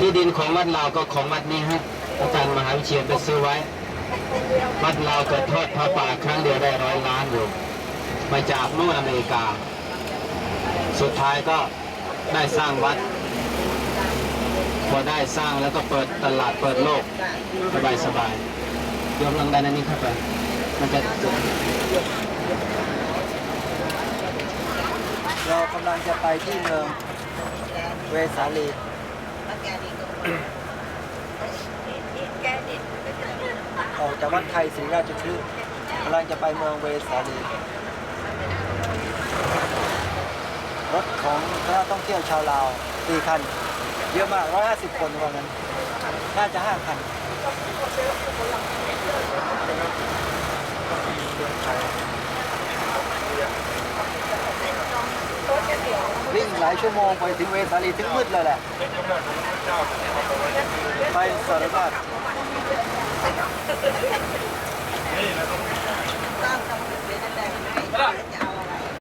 ที่ดินของวัดลาวก็ของวัดนี้ฮะอาจารย์มหาวิเชียนไปซื้อไว้วัดลาวเกิดทอดพระป่าครั้งเดียวได้ร้อยล้านอยู่มาจากนู่นอเมริกา สุดท้ายก็ได้สร้างวัด พอได้สร้างแล้วก็เปิดตลาดเปิดโลกสบายสบายยอมลังดันอันนี้เข้าไปมันจะเรากำลังจะไปที่เมืองเวสาลี ออกจากวัดไทยศรีราชคลื่นกำลังจะไปเมืองเวสาลีรถของคณะท่องเที่ยวชาวลาวสี่คัน เยอะมาก 150 คนว่างั้น น่าจะ 5 คันวิ่งหลายชั่วโมงไปถึงเวสาลีถึงมืดเลยแหละ ไปสารภาพ 人家。